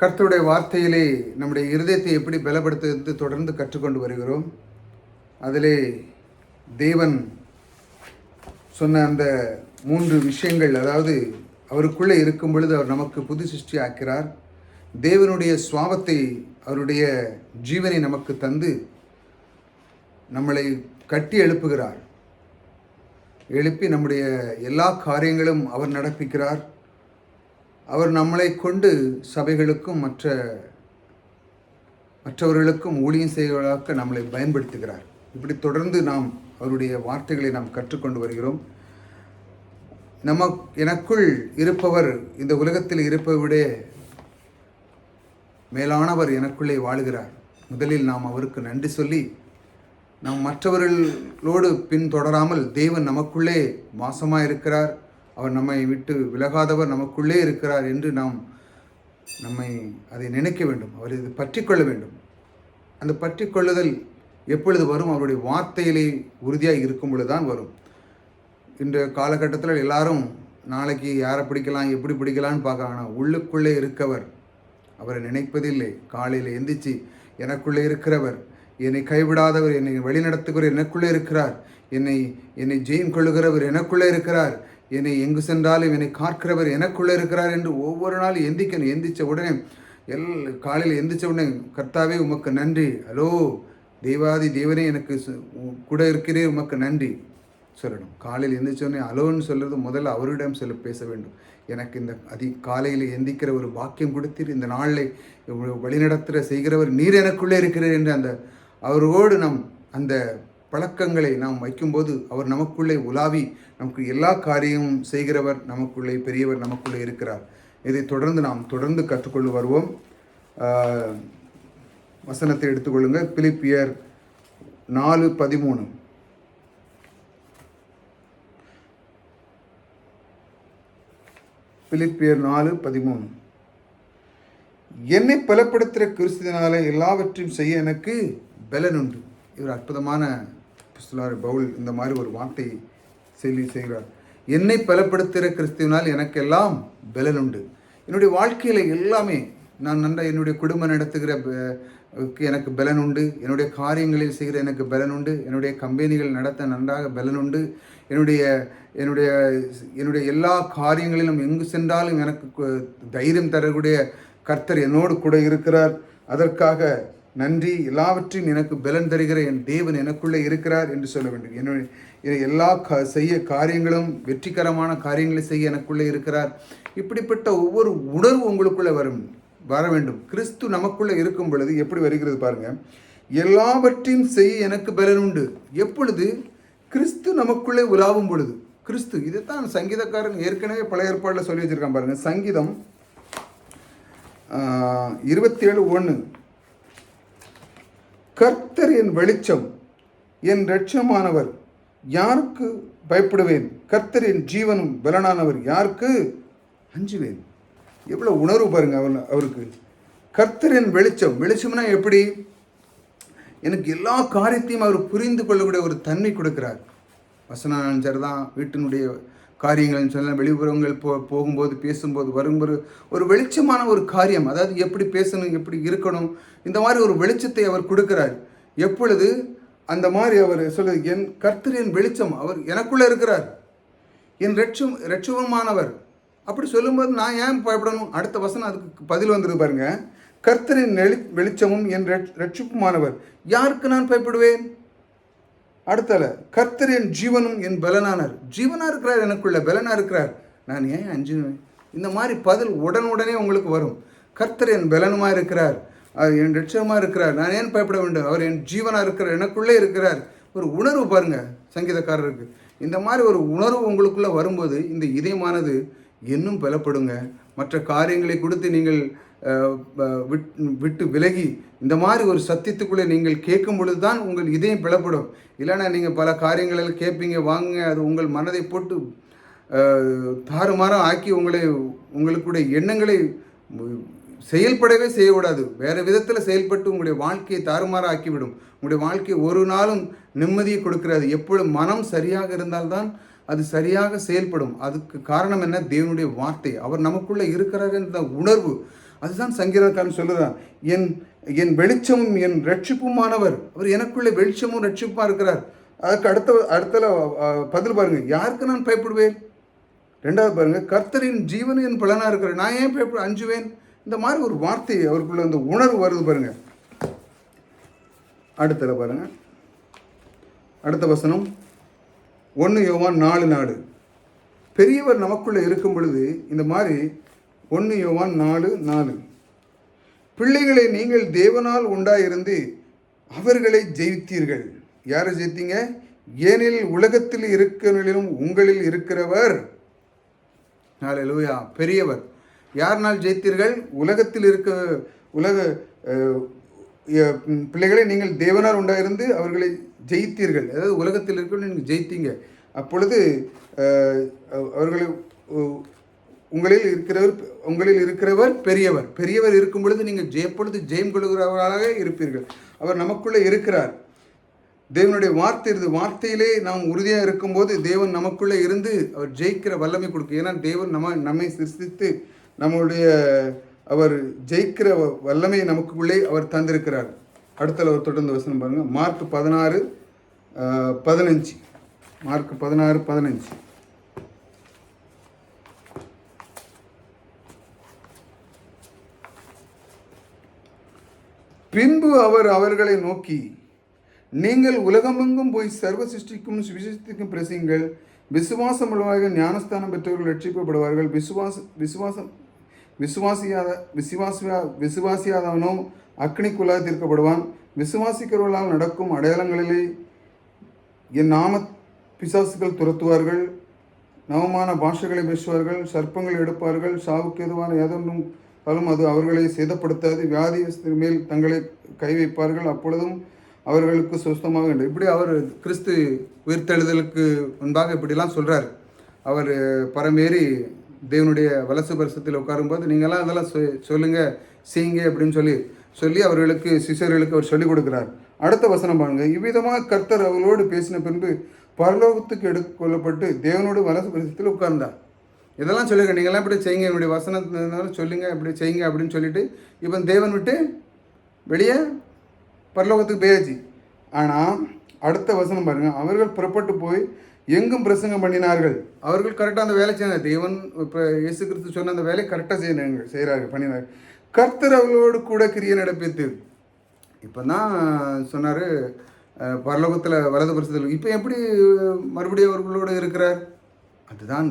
கர்த்தருடைய வார்த்தையிலே நம்முடைய இருதயத்தை எப்படி பலப்படுத்துவது தொடர்ந்து கற்றுக்கொண்டு வருகிறோம். அதிலே தேவன் சொன்ன அந்த மூன்று விஷயங்கள் அதாவது அவருக்குள்ளே இருக்கும் பொழுது அவர் நமக்கு புது சிருஷ்டி ஆக்கிறார். தேவனுடைய சுவாபத்தை அவருடைய ஜீவனை நமக்கு தந்து நம்மளை கட்டி எழுப்புகிறார். எழுப்பி நம்முடைய எல்லா காரியங்களும் அவர் நடப்பிக்கிறார். அவர் நம்மளை கொண்டு சபைகளுக்கும் மற்ற மற்றவர்களுக்கும் ஊழியம் செய்வதாக நம்மளை பயன்படுத்துகிறார். இப்படி தொடர்ந்து நாம் அவருடைய வார்த்தைகளை நாம் கற்றுக்கொண்டு வருகிறோம். நம்ம எனக்குள் இருப்பவர் இந்த உலகத்தில் இருப்பதை விட மேலானவர் எனக்குள்ளே வாழுகிறார். முதலில் நாம் அவருக்கு நன்றி சொல்லி நாம் மற்றவர்களோடு பின்தொடராமல் தேவன் நமக்குள்ளே வாசமாக இருக்கிறார் அவர் நம்மை விட்டு விலகாதவர் நமக்குள்ளே இருக்கிறார் என்று நாம் நம்மை அதை நினைக்க வேண்டும். அவர் இது பற்றி கொள்ள வேண்டும். அந்த பற்றி கொள்ளுதல் எப்பொழுது வரும்? அவருடைய வார்த்தையிலே உறுதியாக இருக்கும் பொழுது தான் வரும். இந்த காலகட்டத்தில் எல்லாரும் நாளைக்கு யாரை பிடிக்கலாம் எப்படி பிடிக்கலான்னு பார்க்குறாங்க ஆனால் உள்ளுக்குள்ளே இருக்கவர் அவரை நினைப்பதில்லை. காலையில் எந்திரிச்சு எனக்குள்ளே இருக்கிறவர் என்னை கைவிடாதவர் என்னை வழிநடத்துகிறவர் எனக்குள்ளே இருக்கிறார் என்னை என்னை ஜெயம் கொள்ளுகிறவர் எனக்குள்ளே இருக்கிறார் என்னை எங்கு சென்றாலும் என்னை காக்கிறவர் எனக்குள்ளே இருக்கிறார் என்று ஒவ்வொரு நாளும் எந்திக்கணும். எந்திரிச்ச உடனே எல் காலையில் எந்திரிச்ச உடனே கர்த்தாவே உமக்கு நன்றி. ஹலோ தெய்வாதி தேவனே எனக்கு சு- உ- கூட இருக்கிறே உமக்கு நன்றி. சொல்லணும். காலையில் எந்திரிச்சோடனே அலோன்னு சொல்கிறது முதல்ல அவரிடம் சொல்ல பேச வேண்டும். எனக்கு இந்த அதி காலையில் எந்திக்கிற ஒரு பாக்கியம் கொடுத்து இந்த நாளில் வழிநடத்துகிற செய்கிறவர் நீர் எனக்குள்ளே இருக்கிறீர் என்று அந்த அவரோடு நம் அந்த பழக்கங்களை நாம் வைக்கும்போது அவர் நமக்குள்ளே உலாவி நமக்கு எல்லா காரியமும் செய்கிறவர் நமக்குள்ளே பெரியவர் நமக்குள்ளே இருக்கிறார். இதை தொடர்ந்து நாம் தொடர்ந்து கற்றுக்கொண்டு வருவோம். வசனத்தை எடுத்துக்கொள்ளுங்கள். பிலிப்பியர் நாலு பதிமூணு. பிலிப்பியர் நாலு பதிமூணு. என்னை பலப்படுத்துகிற கிறிஸ்தினால எல்லாவற்றையும் செய்ய எனக்கு பலன் உண்டு. இவர் அற்புதமான புஸ்தலார் பவுல் இந்த மாதிரி ஒரு வார்த்தை செய்தி செய்கிறார். என்னை பலப்படுத்துகிற கிறிஸ்துவினால் எனக்கெல்லாம் பலன் உண்டு. என்னுடைய வாழ்க்கையில் எல்லாமே நான் நன்றாக என்னுடைய குடும்பம் நடத்துகிற எனக்கு பலன் உண்டு. என்னுடைய காரியங்களில் செய்கிற எனக்கு பலன் உண்டு. என்னுடைய கம்பெனிகள் நடத்த நன்றாக பலன் உண்டு. என்னுடைய என்னுடைய என்னுடைய எல்லா காரியங்களிலும் எங்கு சென்றாலும் எனக்கு தைரியம் தரக்கூடிய கர்த்தர் என்னோடு கூட இருக்கிறார். அதற்காக நன்றி எல்லாவற்றையும் எனக்கு பலன் தருகிற என் தேவன் எனக்குள்ளே இருக்கிறார் என்று சொல்ல வேண்டும். என்னுடைய எல்லா க செய்ய காரியங்களும் வெற்றிகரமான காரியங்களை செய்ய எனக்குள்ளே இருக்கிறார். இப்படிப்பட்ட ஒவ்வொரு உணர்வு உங்களுக்குள்ளே வரும் வர வேண்டும். கிறிஸ்து நமக்குள்ளே இருக்கும் பொழுது எப்படி வருகிறது பாருங்கள் எல்லாவற்றையும் செய்ய எனக்கு பலன் உண்டு. எப்பொழுது? கிறிஸ்து நமக்குள்ளே உலாவும் பொழுது. கிறிஸ்து இதைத்தான் சங்கீதக்காரன் ஏற்கனவே பழைய ஏற்பாடில் சொல்லி வச்சிருக்கான் பாருங்கள் சங்கீதம் இருபத்தி ஏழு ஒன்று கர்த்தர் என் வெளிச்சம் என் லட்சியமானவர் யாருக்கு பயப்படுவேன்? கர்த்தர் என் ஜீவனும் பலனானவர் யாருக்கு? அஞ்சுவேன். எவ்வளோ உணர்வு பாருங்க அவர் அவருக்கு. கர்த்தர் என் வெளிச்சம். வெளிச்சம்னா எப்படி? எனக்கு எல்லா காரியத்தையும் அவர் புரிந்து கொள்ளக்கூடிய ஒரு தன்மை கொடுக்கிறார். வசனம் தான் வீட்டினுடைய காரியங்கள் சொல்லலாம் வெளிப்புறங்கள் போ போகும்போது பேசும்போது வரும்போது ஒரு வெளிச்சமான ஒரு காரியம். அதாவது எப்படி பேசணும் எப்படி இருக்கணும் இந்த மாதிரி ஒரு வெளிச்சத்தை அவர் கொடுக்கிறார். எப்பொழுது? அந்த மாதிரி அவர் சொல்லுது என் கர்த்தர் என் வெளிச்சம் அவர் எனக்குள்ளே இருக்கிறார். என் ரெட்சம் ரெட்சவமானவர் அப்படி சொல்லும்போது நான் ஏன் பயப்படணும்? அடுத்த வசனம் அதுக்கு பதில் வந்துருது பாருங்க. கர்த்தரின் வெளிச்சமும் என் ரெட்- ரட்சிப்புமானவர் யாருக்கு நான் பயப்படுவேன்? அடுத்தல கர்த்தர் என் ஜீவனும் என் பலனானார். ஜீவனாக இருக்கிறார் எனக்குள்ள பலனாக இருக்கிறார். நான் ஏன் அஞ்சுவேன்? இந்த மாதிரி பதில் உடனுடனே உங்களுக்கு வரும். கர்த்தர் என் பலனுமாக இருக்கிறார். அவர் என் லட்சமாக இருக்கிறார். நான் ஏன் பயப்பட வேண்டும்? அவர் என் ஜீவனாக இருக்கிறார் எனக்குள்ளே இருக்கிறார். ஒரு உணர்வு பாருங்கள் சங்கீதக்காரருக்கு. இந்த மாதிரி ஒரு உணர்வு உங்களுக்குள்ளே வரும்போது இந்த இதயமானது இன்னும் பலப்படுங்க. மற்ற காரியங்களை கொடுத்து நீங்கள் விட்டு விலகி இந்த மாதிரி ஒரு சத்தியத்துக்குள்ளே நீங்கள் கேட்கும் பொழுது தான் உங்கள் இதயம் பிளப்படும். இல்லைன்னா நீங்கள் பல காரியங்களில் கேட்பீங்க வாங்குங்க அது உங்கள் மனதை போட்டு தாறுமாறாக ஆக்கி உங்களை உங்களுக்குடைய எண்ணங்களை செயல்படவே செய்யக்கூடாது. வேறு விதத்தில் செயல்பட்டு உங்களுடைய வாழ்க்கையை தாறுமாறாக ஆக்கிவிடும். உங்களுடைய வாழ்க்கை ஒரு நாளும் நிம்மதியை கொடுக்கிறது எப்பொழுது மனம் சரியாக இருந்தால்தான் அது சரியாக செயல்படும். அதுக்கு காரணம் என்ன? தேவனுடைய வார்த்தை. அவர் நமக்குள்ளே இருக்கிறார் என்ற உணர்வு. அதுதான் சங்கீதக்காரன் சொல்லுதான் என் என் வெளிச்சமும் என் ரட்சிப்புமானவர். அவர் எனக்குள்ளே வெளிச்சமும் ரட்சிப்புமா இருக்கிறார். அதுக்கு அடுத்த அடுத்தல பதில் பாருங்க. யாருக்கு நான் பயப்படுவேன்? ரெண்டாவது பாருங்க. கர்த்தரின் ஜீவன் என் பலனாக இருக்கிற நான் ஏன் பயப்பட அஞ்சுவேன்? இந்த மாதிரி ஒரு வார்த்தை அவருக்குள்ள அந்த உணர்வு வருது பாருங்க. அடுத்தல பாருங்க. அடுத்த வசனம். ஒன்று யோவான் நாலு நாடு பெரியவர் நமக்குள்ளே இருக்கும் பொழுது இந்த மாதிரி ஒன்று யோவான் நாலு நாலு. பிள்ளைகளை நீங்கள் தேவனால் உண்டாயிருந்து அவர்களை ஜெயித்தீர்கள். யாரை ஜெயித்தீங்க? ஏனில் உலகத்தில் இருக்கிறவர்களிலும் உங்களில் இருக்கிறவர். லூயா பெரியவர். யார்னால் ஜெயித்தீர்கள்? உலகத்தில் இருக்க உலக பிள்ளைகளை நீங்கள் தேவனால் உண்டாயிருந்து அவர்களை ஜெயித்தீர்கள். அதாவது உலகத்தில் இருக்க நீங்கள் ஜெயித்தீங்க. அப்பொழுது அவர்களை உங்களில் இருக்கிறவர் உங்களில் இருக்கிறவர் பெரியவர். பெரியவர் இருக்கும் பொழுது நீங்கள் ஜெயப்பொழுது ஜெயம் கொள்கிறவர்களாக இருப்பீர்கள். அவர் நமக்குள்ளே இருக்கிறார். தேவனுடைய வார்த்தை இருந்து வார்த்தையிலே நாம் உறுதியாக இருக்கும்போது தேவன் நமக்குள்ளே இருந்து அவர் ஜெயிக்கிற வல்லமை கொடுக்கும். ஏன்னா தேவன் நம்ம நம்மை சிருஷ்டித்து நம்மளுடைய அவர் ஜெயிக்கிற வ- வல்லமையை நமக்குள்ளே அவர் தந்திருக்கிறார். அடுத்தல அவர் தொடர்ந்து வசனம் பாருங்கள் மார்க் பதினாறு பதினஞ்சு. மார்க் பதினாறு பதினஞ்சு. பின்பு அவர் அவர்களை நோக்கி நீங்கள் உலகமெங்கும் போய் சர்வ சிருஷ்டிக்கும் சுவிசேஷத்திற்கும் பிரசிங்கள் விசுவாசம் உள்ளவர்கள் ஞானஸ்தானம் பெற்றவர்கள் ரட்சிக்கப்படுவார்கள். விசுவாச விசுவாசம் விசுவாசியாத விசுவாசியா விசுவாசியாதவனோ அக்னிக்குள்ளாக தீர்க்கப்படுவான். விசுவாசிக்கிறவர்களால் நடக்கும் அடையாளங்களிலே என் நாம பிசாசுகள் துரத்துவார்கள். நவமான பாஷைகளை பேசுவார்கள். சர்ப்பங்கள் எடுப்பார்கள். சாவுக்கு எதுவான ஏதொன்றும் பலம் அது அவர்களை சேதப்படுத்தாது. வியாதியஸ்தர் மேல் தங்களை கை வைப்பார்கள். அப்பொழுதும் அவர்களுக்கு சுஸ்தமாக வேண்டும். இப்படி அவர் கிறிஸ்து உயிர்த்தெழுதலுக்கு முன்பாக இப்படிலாம் சொல்கிறார் அவர் பரமேறி தேவனுடைய வலசு பரிசத்தில் உட்காரும்போது நீங்களாம் அதெல்லாம் சொ- சொல்லுங்க செய்யுங்க அப்படின்னு சொல்லி சொல்லி அவர்களுக்கு சிஷர்களுக்கு அவர் சொல்லிக் கொடுக்கிறார். அடுத்த வசனம் பாருங்க. இவ்விதமாக கர்த்தர் அவர்களோடு பேசின பின்பு பரலோகத்துக்கு எடுத்துக்கொள்ளப்பட்டு தேவனோடு வலசு பரிசத்தில் உட்கார்ந்தார். இதெல்லாம் சொல்லுங்க நீங்களாம் இப்படி செய்யுங்க? என்னுடைய வசனத்தினால சொல்லுங்க. இப்படி செய்யுங்க அப்படின்னு சொல்லிட்டு இப்போ தேவன் விட்டு வெளியே பரலோகத்துக்கு போயாச்சு. ஆனால் அடுத்த வசனம் பாருங்கள் அவர்கள் புறப்பட்டு போய் எங்கும் பிரசங்கம் பண்ணினார்கள். அவர்கள் கரெக்டாக அந்த வேலை செய்யணும் தேவன் இப்போ இயேசு கிறிஸ்து சொன்ன அந்த வேலையை கரெக்டாக செய்யறாங்க செய்கிறார்கள் பண்ணினார்கள் கர்த்தர் அவர்களோடு கூட கிரியை நடப்பித்து. இப்போ தான் சொன்னார் பரலோகத்தில் வலது பிரசத்தில் இப்போ எப்படி மறுபடியும் அவர்களோடு இருக்கிறார்? அதுதான்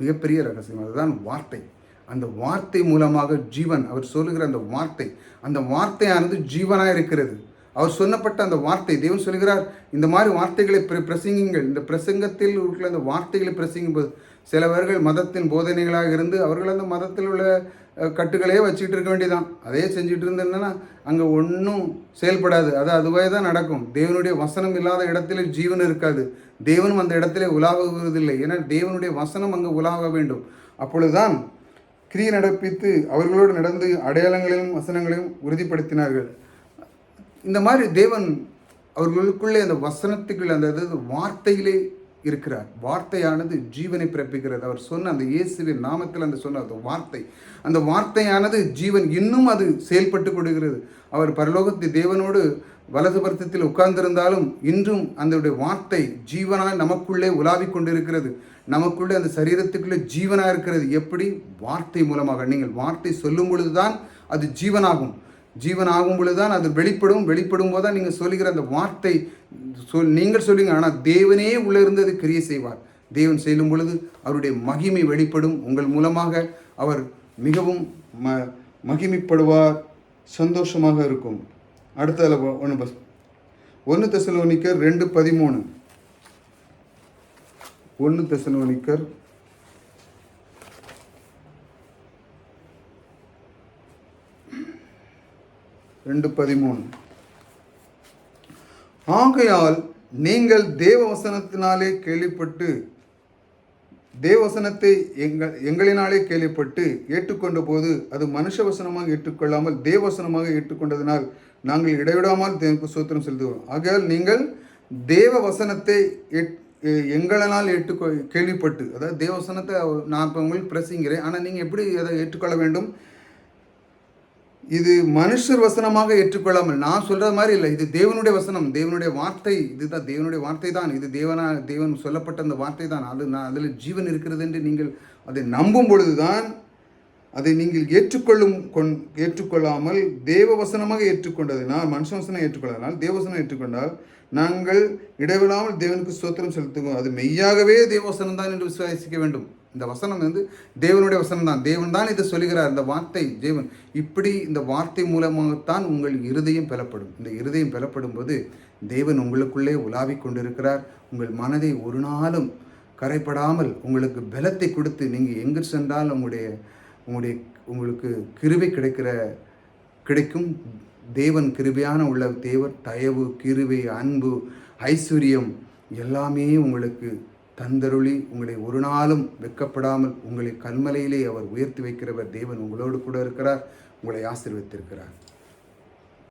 மிகப்பெரிய ரகசியம். அதுதான் வார்த்தை. அந்த வார்த்தை மூலமாக ஜீவன் அவர் சொல்லுகிற அந்த வார்த்தை அந்த வார்த்தையானது ஜீவனாக இருக்கிறது. அவர் சொன்னப்பட்ட அந்த வார்த்தை தேவன் சொல்கிறார் இந்த மாதிரி வார்த்தைகளை பிர பிரசங்கிங்கள் இந்த பிரசங்கத்தில் இருக்கிற அந்த வார்த்தைகளை பிரசங்கும் போது சிலவர்கள் மதத்தின் போதனைகளாக இருந்து அவர்கள் அந்த மதத்தில் உள்ள கட்டுகளையே வச்சுக்கிட்டு இருக்க வேண்டியதான் அதே செஞ்சுட்டு இருந்தேன்னா அங்கே ஒன்றும் செயல்படாது. அது அதுவே தான் நடக்கும். தேவனுடைய வசனம் இல்லாத இடத்துல ஜீவன் இருக்காது. தேவனும் அந்த இடத்துல உலாவுவதில்லை. ஏன்னா தேவனுடைய வசனம் அங்கே உலாவ வேண்டும். அப்பொழுதுதான் கிரியை நடப்பித்து அவர்களோடு நடந்து அடையாளங்களையும் வசனங்களையும் உறுதிப்படுத்தினார்கள். இந்த மாதிரி தேவன் அவர்களுக்குள்ளே அந்த வசனத்துக்குள்ள அந்த அதாவது வார்த்தையிலே இருக்கிறார். வார்த்தையானது ஜீவனை பிறப்பிக்கிறது. அவர் சொன்ன அந்த இயேசுவின் நாமத்தில் அந்த சொன்ன அந்த வார்த்தை அந்த வார்த்தையானது ஜீவன் இன்னும் அது செயல்பட்டு கொடுக்கிறது அவர் பரலோகத்து தேவனோடு வலது பருத்தத்தில் உட்கார்ந்திருந்தாலும் இன்றும் அந்த வார்த்தை ஜீவனாய் நமக்குள்ளே உலாவிக் கொண்டிருக்கிறது. நமக்குள்ளே அந்த சரீரத்துக்குள்ளே ஜீவனாக இருக்கிறது. எப்படி? வார்த்தை மூலமாக. நீங்கள் வார்த்தை சொல்லும் பொழுதுதான் அது ஜீவனாகும். ஜீவன் ஆகும் பொழுதுதான் அது வெளிப்படும். வெளிப்படும் போது தான் நீங்கள் சொல்லுகிற அந்த வார்த்தை சொல் நீங்கள் சொல்லுங்க. ஆனால் தேவனே உள்ளே இருந்து அது கிரியை செய்வார். தேவன் செல்லும் பொழுது அவருடைய மகிமை வெளிப்படும். உங்கள் மூலமாக அவர் மிகவும் ம மகிமைப்படுவார். சந்தோஷமாக இருக்கும். அடுத்ததில் ஒன்று பஸ் ஒன்று தசலோனிக்கர் ரெண்டு பதிமூணு. ஒன்று தசலோனிக்கர் ரெண்டு பதிமூணு. ஆகையால் நீங்கள் தேவ வசனத்தினாலே கேள்விப்பட்டு தேவசனத்தை எங்கள் எங்களினாலே கேள்விப்பட்டு ஏற்றுக்கொண்ட போது அது மனுஷ வசனமாக ஏற்றுக்கொள்ளாமல் தேவவசனமாக ஏற்றுக்கொண்டதினால் நாங்கள் இடைவிடாமல் தேவனுக்கு சோத்திரம் செலுத்துவோம். ஆகையால் நீங்கள் தேவ வசனத்தை ஏற்- எ- ஏற்றுக்கொ கேள்விப்பட்டு அதாவது தேவசனத்தை நான் இப்போ உங்களுக்கு பிரசிங்கிறேன் ஆனால் நீங்கள் எப்படி அதை ஏற்றுக்கொள்ள வேண்டும்? இது மனுஷர் வசனமாக ஏற்றுக்கொள்ளாமல் நான் சொல்கிற மாதிரி இல்லை. இது தேவனுடைய வசனம். தேவனுடைய வார்த்தை இதுதான். தேவனுடைய வார்த்தை தான். இது தேவனா தேவன் சொல்லப்பட்ட அந்த வார்த்தை தான். அது நான் அதில் ஜீவன் இருக்கிறது என்று நீங்கள் அதை நம்பும் பொழுதுதான் அதை நீங்கள் ஏற்றுக்கொள்ளும் கொண் ஏற்றுக்கொள்ளாமல் தேவ வசனமாக ஏற்றுக்கொண்டதினால் மனுஷ வசனம் ஏற்றுக்கொள்ளதனால் தேவவசனம் ஏற்றுக்கொண்டால் நாங்கள் இடைவிடாமல் தேவனுக்கு ஸ்தோத்திரம் செலுத்துவோம். அது மெய்யாகவே தேவவசனம் தான் என்று விசுவாசிக்க வேண்டும். இந்த வசனம் வந்து தேவனுடைய வசனம் தான் தேவன் தான் இதை சொல்லுகிறார். இந்த வார்த்தை தேவன் இப்படி இந்த வார்த்தை மூலமாகத்தான் உங்கள் இருதயம் பெறப்படும் இந்த இருதயம் பெறப்படும் போது தேவன் உங்களுக்குள்ளே உலாவிக் கொண்டிருக்கிறார். உங்கள் மனதை ஒரு நாளும் கரைப்படாமல் உங்களுக்கு பலத்தை கொடுத்து நீங்கள் எங்கு சென்றால் உங்களுடைய உங்களுடைய உங்களுக்கு கிருவை கிடைக்கிற கிடைக்கும் தேவன் கிருபையான உள்ள தேவர் தயவு கிருபை அன்பு ஐஸ்வர்யம் எல்லாமே உங்களுக்கு தந்தருளி உங்களை ஒரு நாளும் வெக்கப்படாமல் உங்களை கல்மலையிலே அவர் உயர்த்தி வைக்கிறவர் தேவன் உங்களோடு கூட இருக்கிறார் உங்களை ஆசிர்வித்திருக்கிறார்